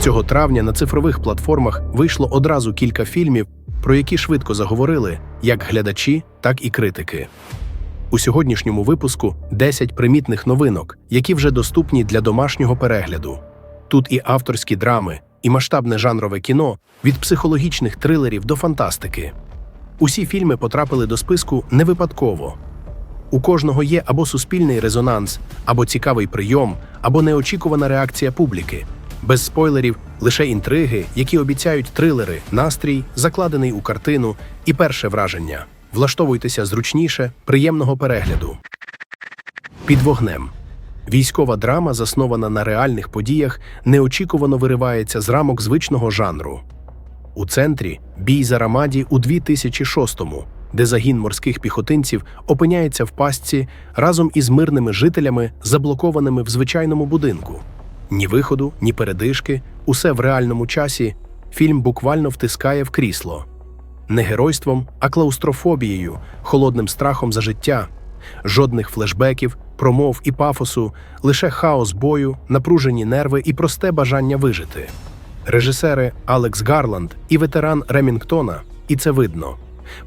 Цього травня на цифрових платформах вийшло одразу кілька фільмів, про які швидко заговорили як глядачі, так і критики. У сьогоднішньому випуску 10 примітних новинок, які вже доступні для домашнього перегляду. Тут і авторські драми, і масштабне жанрове кіно від психологічних трилерів до фантастики. Усі фільми потрапили до списку не випадково. У кожного є або суспільний резонанс, або цікавий прийом, або неочікувана реакція публіки. Без спойлерів лише інтриги, які обіцяють трилери, настрій, закладений у картину, і перше враження. Влаштовуйтеся зручніше, приємного перегляду. Під вогнем. Військова драма, заснована на реальних подіях, неочікувано виривається з рамок звичного жанру. У центрі бій за Рамаді у 2006-му, де загін морських піхотинців опиняється в пастці разом із мирними жителями, заблокованими в звичайному будинку. Ні виходу, ні передишки, усе в реальному часі. Фільм буквально втискає в крісло. Не геройством, а клаустрофобією, холодним страхом за життя, жодних флешбеків, промов і пафосу, лише хаос бою, напружені нерви і просте бажання вижити. Режисери Алекс Гарланд і ветеран Ремінгтона, і це видно.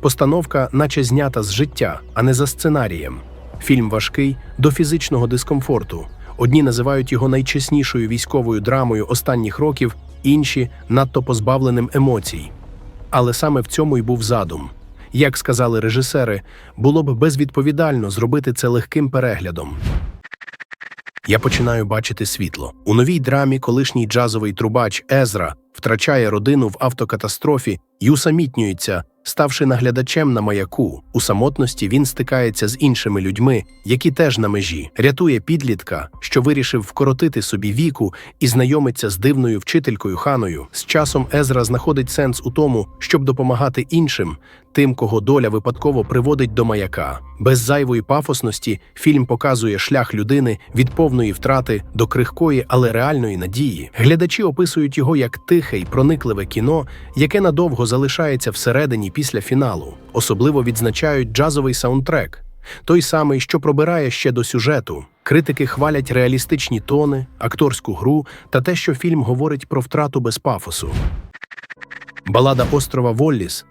Постановка, наче знята з життя, а не за сценарієм. Фільм важкий до фізичного дискомфорту. Одні називають його найчеснішою військовою драмою останніх років, інші надто позбавленим емоцій. Але саме в цьому й був задум. Як сказали режисери, було б безвідповідально зробити це легким переглядом. Я починаю бачити світло. У новій драмі колишній джазовий трубач Езра втрачає родину в автокатастрофі і усамітнюється, ставши наглядачем на маяку. У самотності він стикається з іншими людьми, які теж на межі, рятує підлітка, що вирішив вкоротити собі віку, і знайомиться з дивною вчителькою ханою. З часом Езра знаходить сенс у тому, щоб допомагати іншим, тим, кого доля випадково приводить до маяка. Без зайвої пафосності фільм показує шлях людини від повної втрати до крихкої, але реальної надії. Глядачі описують його як тихе й проникливе кіно, яке надовго залишається всередині після фіналу. Особливо відзначають джазовий саундтрек. Той самий, що пробирає ще до сюжету. Критики хвалять реалістичні тони, акторську гру та те, що фільм говорить про втрату без пафосу. Балада острова Волліс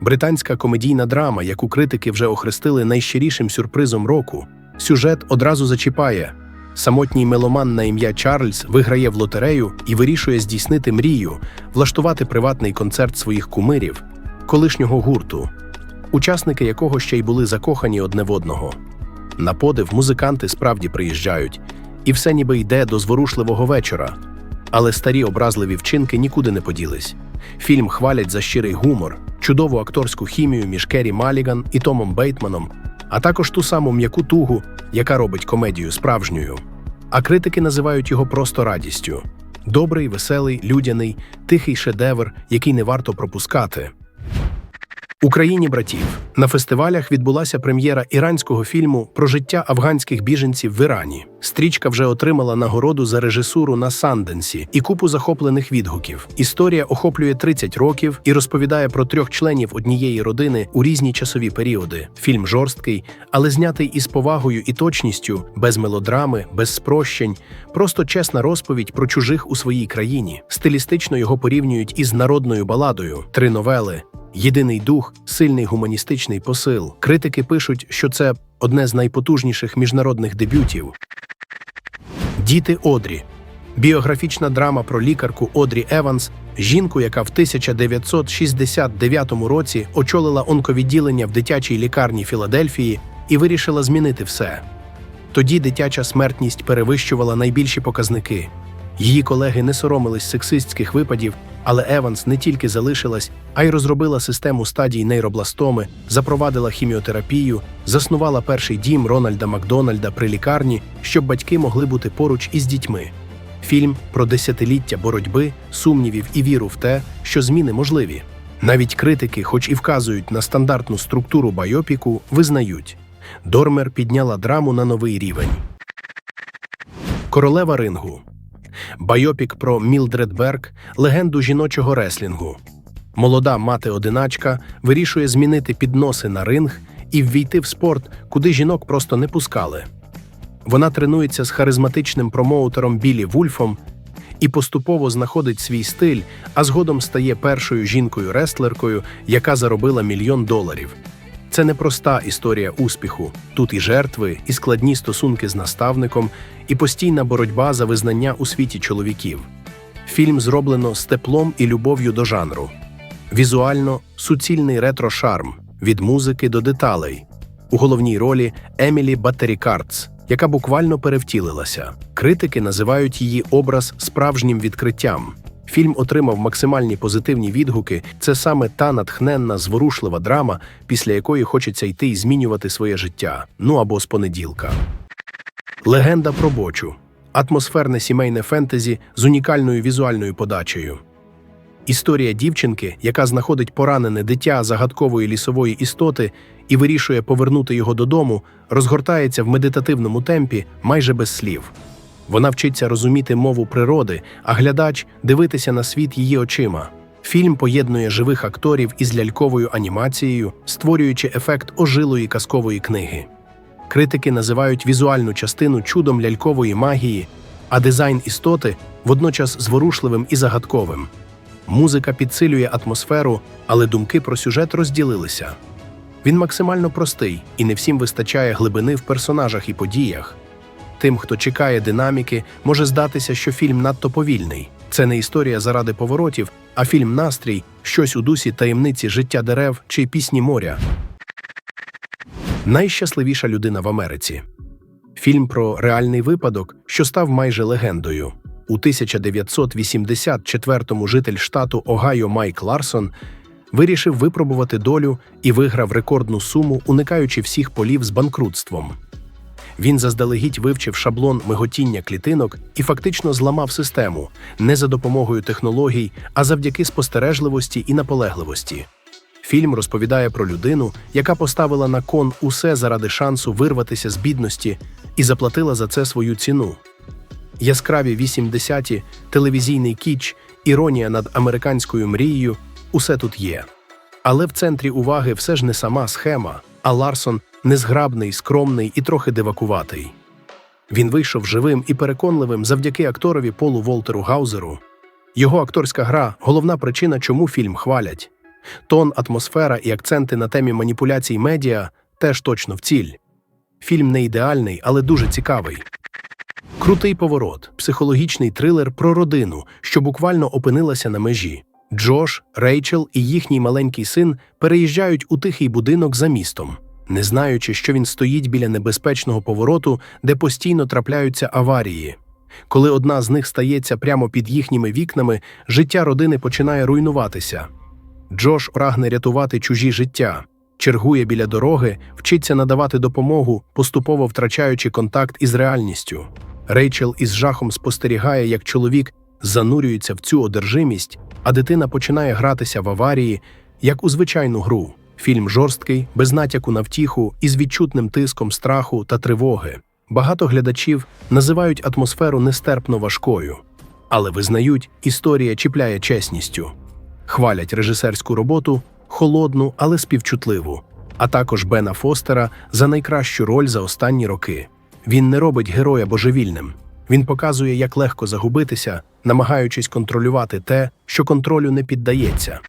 британська комедійна драма, яку критики вже охрестили найщирішим сюрпризом року. Сюжет одразу зачіпає. Самотній меломан на ім'я Чарльз виграє в лотерею і вирішує здійснити мрію, влаштувати приватний концерт своїх кумирів, колишнього гурту, учасники якого ще й були закохані одне в одного. На подив музиканти справді приїжджають, і все ніби йде до зворушливого вечора. Але старі образливі вчинки нікуди не поділись. Фільм хвалять за щирий гумор, чудову акторську хімію між Керрі Маліган і Томом Бейтманом, а також ту саму м'яку тугу, яка робить комедію справжньою. А критики називають його просто радістю. Добрий, веселий, людяний, тихий шедевр, який не варто пропускати. Україні братів на фестивалях відбулася прем'єра іранського фільму про життя афганських біженців в Ірані. Стрічка вже отримала нагороду за режисуру на Санденсі і купу захоплених відгуків. Історія охоплює 30 років і розповідає про трьох членів однієї родини у різні часові періоди. Фільм жорсткий, але знятий із повагою і точністю, без мелодрами, без спрощень, просто чесна розповідь про чужих у своїй країні. Стилістично його порівнюють із народною баладою. Три новели. Єдиний дух, сильний гуманістичний посил. Критики пишуть, що це одне з найпотужніших міжнародних дебютів. Діти Одрі. Біографічна драма про лікарку Одрі Еванс, жінку, яка в 1969 році очолила онковідділення в дитячій лікарні Філадельфії і вирішила змінити все. Тоді дитяча смертність перевищувала найбільші показники. Її колеги не соромились сексистських випадів, але Еванс не тільки залишилась, а й розробила систему стадій нейробластоми, запровадила хіміотерапію, заснувала перший дім Рональда Макдональда при лікарні, щоб батьки могли бути поруч із дітьми. Фільм про десятиліття боротьби, сумнівів і віру в те, що зміни можливі. Навіть критики, хоч і вказують на стандартну структуру байопіку, визнають. Дормер підняла драму на новий рівень. Королева рингу. Байопік про Мілдред Берг, легенду жіночого реслінгу. Молода мати-одиначка вирішує змінити підноси на ринг і ввійти в спорт, куди жінок просто не пускали. Вона тренується з харизматичним промоутером Білі Вульфом і поступово знаходить свій стиль, а згодом стає першою жінкою-рестлеркою, яка заробила мільйон доларів. Це не проста історія успіху. Тут і жертви, і складні стосунки з наставником, і постійна боротьба за визнання у світі чоловіків. Фільм зроблено з теплом і любов'ю до жанру. Візуально суцільний ретро-шарм від музики до деталей. У головній ролі Емілі Баттерікардс, яка буквально перевтілилася. Критики називають її образ справжнім відкриттям. Фільм отримав максимальні позитивні відгуки. Це саме та натхненна, зворушлива драма, після якої хочеться йти і змінювати своє життя. Ну або з понеділка. Легенда про бочу атмосферне сімейне фентезі з унікальною візуальною подачею. Історія дівчинки, яка знаходить поранене дитя загадкової лісової істоти і вирішує повернути його додому, розгортається в медитативному темпі майже без слів. Вона вчиться розуміти мову природи, а глядач дивитися на світ її очима. Фільм поєднує живих акторів із ляльковою анімацією, створюючи ефект ожилої казкової книги. Критики називають візуальну частину чудом лялькової магії, а дизайн істоти водночас зворушливим і загадковим. Музика підсилює атмосферу, але думки про сюжет розділилися. Він максимально простий і не всім вистачає глибини в персонажах і подіях. Тим, хто чекає динаміки, може здатися, що фільм надто повільний. Це не історія заради поворотів, а фільм настрій, щось у дусі таємниці життя дерев чи пісні моря. Найщасливіша людина в Америці. Фільм про реальний випадок, що став майже легендою. У 1984-му житель штату Огайо Майк Ларсон вирішив випробувати долю і виграв рекордну суму, уникаючи всіх полів з банкрутством. Він заздалегідь вивчив шаблон миготіння клітинок і фактично зламав систему не за допомогою технологій, а завдяки спостережливості і наполегливості. Фільм розповідає про людину, яка поставила на кон усе заради шансу вирватися з бідності і заплатила за це свою ціну. Яскраві 80-ті, телевізійний кіч, іронія над американською мрією усе тут є. Але в центрі уваги все ж не сама схема, а Ларсон незграбний, скромний і трохи дивакуватий. Він вийшов живим і переконливим завдяки акторові Полу Волтеру Гаузеру. Його акторська гра головна причина, чому фільм хвалять. Тон, атмосфера і акценти на темі маніпуляцій медіа теж точно в ціль. Фільм не ідеальний, але дуже цікавий. Крутий поворот, психологічний трилер про родину, що буквально опинилася на межі. Джош, Рейчел і їхній маленький син переїжджають у тихий будинок за містом, не знаючи, що він стоїть біля небезпечного повороту, де постійно трапляються аварії. Коли одна з них стається прямо під їхніми вікнами, життя родини починає руйнуватися. Джош прагне рятувати чужі життя, чергує біля дороги, вчиться надавати допомогу, поступово втрачаючи контакт із реальністю. Рейчел із жахом спостерігає, як чоловік занурюється в цю одержимість, а дитина починає гратися в аварії, як у звичайну гру. Фільм жорсткий, без натяку на втіху, із відчутним тиском страху та тривоги. Багато глядачів називають атмосферу нестерпно важкою, але визнають, історія чіпляє чесністю. Хвалять режисерську роботу, холодну, але співчутливу, а також Бена Фостера за найкращу роль за останні роки. Він не робить героя божевільним. Він показує, як легко загубитися, намагаючись контролювати те, що контролю не піддається.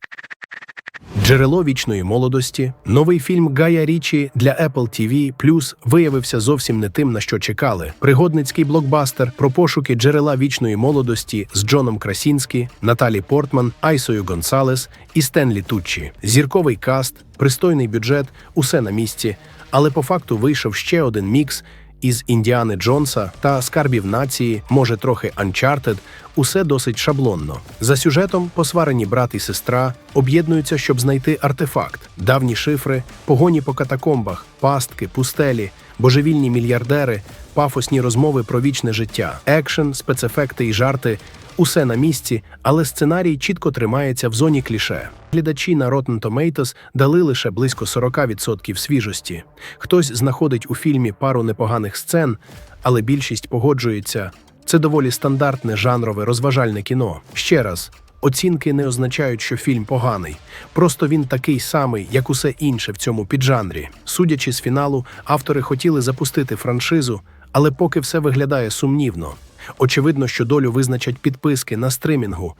Джерело вічної молодості, новий фільм Гая Річі для Apple TV Plus виявився зовсім не тим, на що чекали. Пригодницький блокбастер про пошуки джерела вічної молодості з Джоном Красінські, Наталі Портман, Айсою Гонсалес і Стенлі Туччі. Зірковий каст, пристойний бюджет, усе на місці. Але по факту вийшов ще один мікс із Індіани Джонса та Скарбів нації, може трохи Uncharted, усе досить шаблонно. За сюжетом посварені брат і сестра об'єднуються, щоб знайти артефакт, давні шифри, погоні по катакомбах, пастки, пустелі, божевільні мільярдери, пафосні розмови про вічне життя, екшен, спецефекти і жарти. Усе на місці, але сценарій чітко тримається в зоні кліше. Глядачі на Rotten Tomatoes дали лише близько 40% свіжості. Хтось знаходить у фільмі пару непоганих сцен, але більшість погоджується. Це доволі стандартне жанрове розважальне кіно. Ще раз, оцінки не означають, що фільм поганий. Просто він такий самий, як усе інше в цьому піджанрі. Судячи з фіналу, автори хотіли запустити франшизу, Але поки все виглядає сумнівно, очевидно, що долю визначать підписки на стримінгу.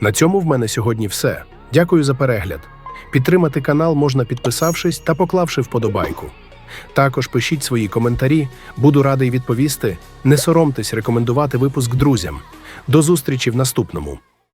На цьому в мене сьогодні все. Дякую за перегляд. Підтримати канал можна підписавшись та поклавши вподобайку. Також пишіть свої коментарі, буду радий відповісти. Не соромтесь рекомендувати випуск друзям. До зустрічі в наступному.